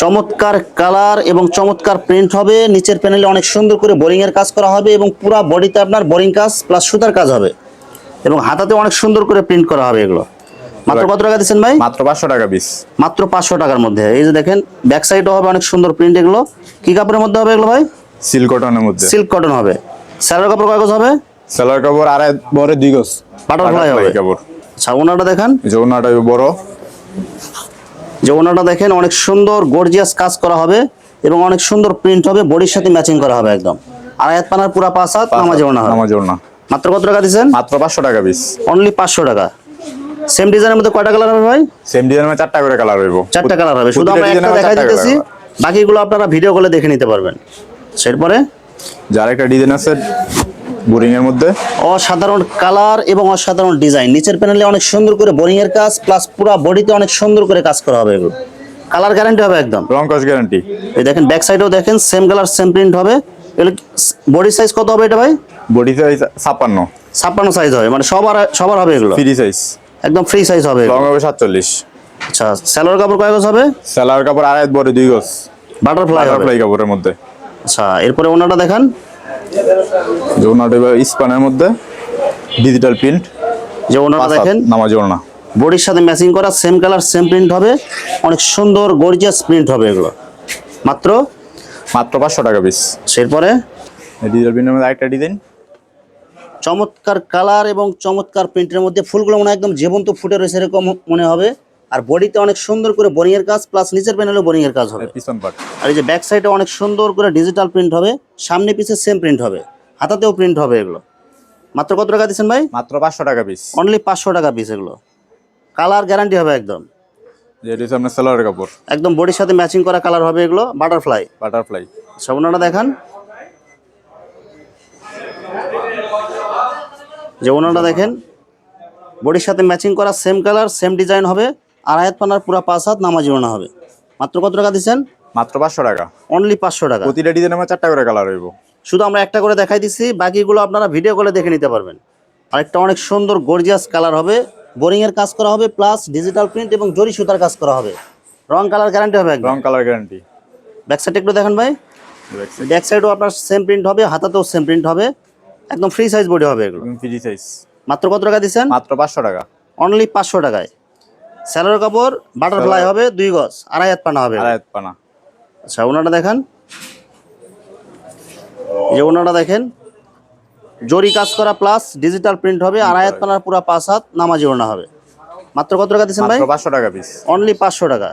চমৎকার কালার এবং চমৎকার প্রিন্ট হবে। নিচের প্যানেলে অনেক সুন্দর করে বোরিং এর কাজ করা হবে এবং পুরো বডিতে আপনার বোরিং কাজ প্লাস সুতার কাজ হবে। এবং হাতাতে অনেক সুন্দর করে প্রিন্ট করা হবে এগুলো। মাত্র কত টাকা দিচ্ছেন ভাই? মাত্র পাঁচশো টাকা পিস মাত্র পাঁচশো টাকার মধ্যে। এই যে দেখেন ব্যাক সাইডও হবে অনেক সুন্দর প্রিন্ট এগুলো। কি কাপড়ের মধ্যে হবে এগুলো ভাই? সিল্ক কটনের মধ্যে। সিল্ক কটন হবে। স্যালোর কাপড় কয় গজ হবে? সেলার কাপড় আড়াই বড় দুই গজ। Butterfly হবে। কাপড়। আচ্ছা ওনাটা দেখেন। যৌনাটা বড়। যে ওনাটা দেখেন অনেক সুন্দর গর্জিয়াস কাজ করা হবে এবং অনেক সুন্দর প্রিন্ট হবে বডির সাথে ম্যাচিং করা হবে একদম। আয়াত পানার পুরা পাঁচ হাত নামাজে ওনা হবে। নামাজ না মাত্র কত টাকা দিচ্ছেন? মাত্র পাঁচশো টাকা পিস অনলি পাঁচশো টাকা। সেম ডিজাইনের মধ্যে কয়টা কালার হবে ভাই? সেম ডিজাইনের চারটা করে কালার হইব। চারটা কালার হবে। শুধু আমরা একটা দেখাই দিতেছি। বাকিগুলো আপনারা ভিডিও কলে দেখে নিতে পারবেন। এরপরে? যার একটা ডিজাইন আছে বোরিং এর মধ্যে? অসাধারণ কালার এবং অসাধারণ ডিজাইন। নিচের প্যানেলে অনেক সুন্দর করে বোরিং এর কাজ প্লাস পুরো বডিতে অনেক সুন্দর করে কাজ করা হবে এগুলো। কালার গ্যারান্টি হবে একদম। রং কস গ্যারান্টি এই দেখেন ব্যাক সাইডেও দেখেন সেম কালার সেম প্রিন্ট হবে। এগুলো বডি সাইজ কত হবে এটা ভাই? বডি সাইজ ছাপ্পান্ন। ছাপ্পান্ন সাইজ হবে মানে সবার সবার হবে এগুলো? ফ্রি সাইজ একদম ফ্রি সাইজ হবে রং। হবে সাতচল্লিশ। আচ্ছা স্যালোর কাপড় কয় গজ হবে? সেলার কাপড় আড়াই বড় দুই গজ। বাটারফ্লাই বাটারফ্লাই কাপড়ের মধ্যে। আচ্ছা এরপরে ওনাটা দেখান। যৌনাটা স্পানের মধ্যে ডিজিটাল প্রিন্ট যে ওনাটা দেখেন। নামাজ না। বডির সাথে ম্যাচিং করা সেম কালার সেম প্রিন্ট হবে। অনেক সুন্দর গর্জিয়াস প্রিন্ট হবে এগুলো। মাত্র? মাত্র পাঁচশো টাকা পিস এরপরে? ডিজিটাল প্রিন্টের মধ্যে আরেকটা ডিজাইন চমৎকার কালার এবং চমৎকার প্রিন্টের মধ্যে ফুলগুলো মনে হয় একদম জীবন্ত ফুটে রয়েছে এরকম মনে হবে। আর বডিতে অনেক সুন্দর করে বোরিং এর কাজ প্লাস নিচের প্যানেলে বোরিং এর কাজ হবে। পিছন পাট আর এই যে ব্যাক সাইডে অনেক সুন্দর করে ডিজিটাল প্রিন্ট হবে সামনে পিছে সেম প্রিন্ট হবে। হাতাতেও প্রিন্ট হবে এগুলো। মাত্র কত টাকা দিচ্ছেন ভাই? মাত্র পাঁচশো টাকা পিস অনলি পাঁচশো টাকা পিস এগুলো। কালার গ্যারান্টি হবে একদম। সেলারের কাপড়। একদম বডির সাথে ম্যাচিং করা কালার হবে এগুলো বাটারফ্লাই বাটারফ্লাই সব ওনাটা দেখান। যে ওনাটা দেখেন বডির সাথে ম্যাচিং করা সেম কালার সেম ডিজাইন হবে। আর আয়াত পানার পুরা পাঁচ হাত নামাজি ওনা হবে। মাত্র কত টাকা দিচ্ছেন? মাত্র পাঁচশো টাকা। অনলি পাঁচশো টাকা। প্রতিটা ডিজাইনের মধ্যে চারটা করে কালার হইব। শুধু আমরা একটা করে দেখাই দিচ্ছি বাকিগুলো আপনারা ভিডিও করে দেখে নিতে পারবেন। আরেকটা অনেক সুন্দর গর্জিয়াস কালার হবে। বোরিং এর কাজ করা হবে প্লাস ডিজিটাল প্রিন্ট এবং জরি সুতার কাজ করা হবে। রং কালার গ্যারান্টি হবে রং কালার গ্যারান্টি ব্যাক সাইড একটু দেখেন ভাই। ব্যাক সাইডও আপনার সেম প্রিন্ট হবে হাতাতেও সেম প্রিন্ট হবে। একদম ফ্রি সাইজ বডি হবে এগুলো। ফ্রি সাইজ মাত্র কত টাকা দিচ্ছেন? মাত্র পাঁচশো টাকা। অনলি পাঁচশো টাকায়। স্যালোর কাপড় বাটারফ্লাই হবে দুই গজ আড়াই হাত পানা হবে। আড়াই পানা। আচ্ছা ওনাটা দেখেন। যে ওনাটা দেখেন জরি কাজ করা প্লাস ডিজিটাল প্রিন্ট হবে আড়াই হাত পানার পুরা পাঁচ হাত নামাজি ওনা হবে। মাত্র কত টাকা দিচ্ছেন ভাই? পাঁচশো টাকা পিস অনলি পাঁচশো টাকা।